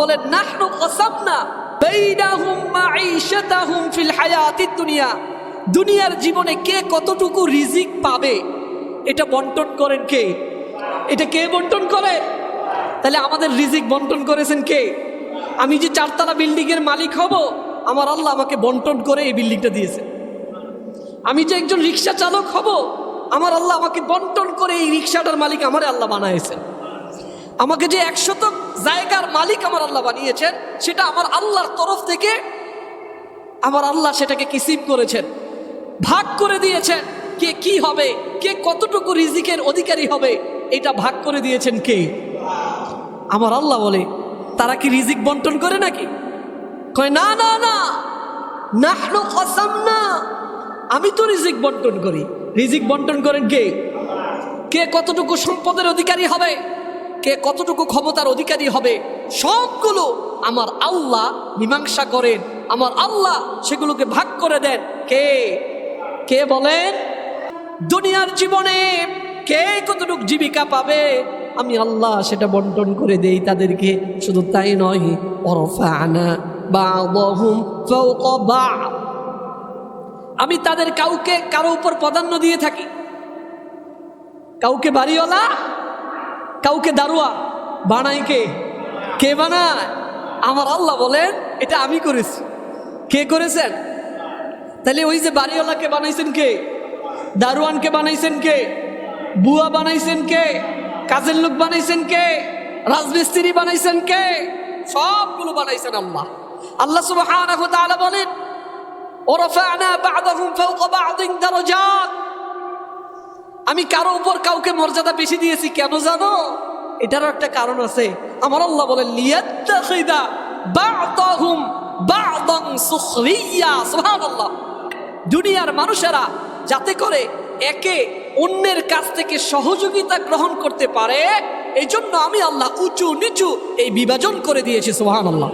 বলেন, নাহনু বাইনাহুম মাঈশাতাহুম ফিল হায়াতিদ দুনিয়া। দুনিয়ার জীবনে কে কতটুকু রিজিক পাবে, এটা বন্টন করেন কে? এটা কে বন্টন করে? তাহলে আমাদের রিজিক বন্টন করেছেন কে? আমি যে চারতলা বিল্ডিং এর মালিক হব, আমার আল্লাহ আমাকে বন্টন করে এই বিল্ডিংটা দিয়েছে আমি যে একজন রিক্সা চালক হব, আমার আল্লাহ আমাকে বন্টন করে এই রিক্সাটার মালিক আমারে আল্লাহ বানাইছেন। আমাকে যে একশত জায়গার মালিক আমার আল্লাহ বানিয়েছেন, সেটা আমার আল্লাহর তরফ থেকে আমার আল্লাহ সেটাকে কিসিব করেছেন, ভাগ করে দিয়েছেন কে কি হবে, কে কতটুকু রিজিকের অধিকারী হবে, এটা ভাগ করে দিয়েছেন কে? আমার আল্লাহ বলে, তারা কি রিজিক বন্টন করে নাকি? কয়, না না না না আমি তো রিজিক বন্টন করি। রিজিক বন্টন করেন কে? কে কতটুকু সম্পদের অধিকারী হবে? কে কতটুকু ক্ষমতার অধিকারী হবে, সবগুলো আমার আল্লাহ মীমাংসা করেন। আমার আল্লাহ সেগুলোকে ভাগ করে দেন। কে? কে বলেন? দুনিয়ার জীবনে কে কতটুকু জীবিকা পাবে? আমি আল্লাহ সেটা বন্টন করে দেই তাদেরকে। শুধু তাই নয় বাদ। আমি তাদের কাউকে, কারও উপর প্রাধান্য দিয়ে থাকি। কাউকে বাড়িওয়ালা কাউকে দারুয়া বানাই কে? কে বানায়? আমার আল্লাহ বলেন, এটা আমি করেছি। কে করেছেন? তাহলে ওই যে বাড়িওয়ালাকে বানাইছেন কে? দারোয়ানকে বানাইছেন কে? বুয়া বানাইছেন কে? কাজের লোক বানাইছেন কে? রাজমিস্ত্রি বানাইছেন কে? সবগুলো বানাইছেন আল্লাহ। আল্লাহ সুবহানাহু তাআলা বলেন, ওরফানা বা'দাহুম ফাওকা বা'দিন দারাজাত। আমি কারও উপর কাউকে মর্যাদা বেশি দিয়েছি, কেন জানো? এটারও একটা কারণ আছে। আমার আল্লাহ সুবহানাল্লাহ। দুনিয়ার মানুষেরা যাতে করে একে অন্যের কাছ থেকে সহযোগিতা গ্রহণ করতে পারে এই জন্য আমি আল্লাহ উঁচু নিচু এই বিভাজন করে দিয়েছি, সুবহানাল্লাহ।